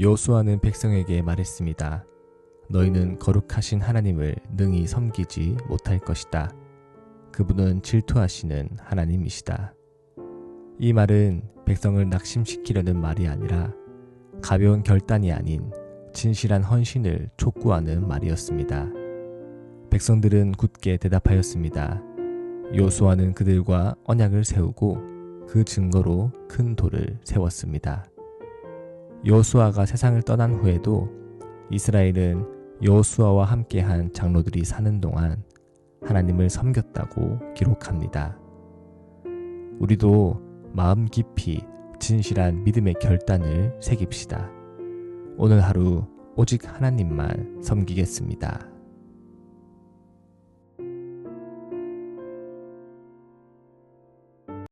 여호수아는 백성에게 말했습니다. 너희는 거룩하신 하나님을 능히 섬기지 못할 것이다. 그분은 질투하시는 하나님이시다. 이 말은 백성을 낙심시키려는 말이 아니라 가벼운 결단이 아닌 진실한 헌신을 촉구하는 말이었습니다. 백성들은 굳게 대답하였습니다. 요수아는 그들과 언약을 세우고 그 증거로 큰 돌을 세웠습니다. 요수아가 세상을 떠난 후에도 이스라엘은 여호수아와 함께한 장로들이 사는 동안 하나님을 섬겼다고 기록합니다. 우리도 마음 깊이 진실한 믿음의 결단을 새깁시다. 오늘 하루 오직 하나님만 섬기겠습니다.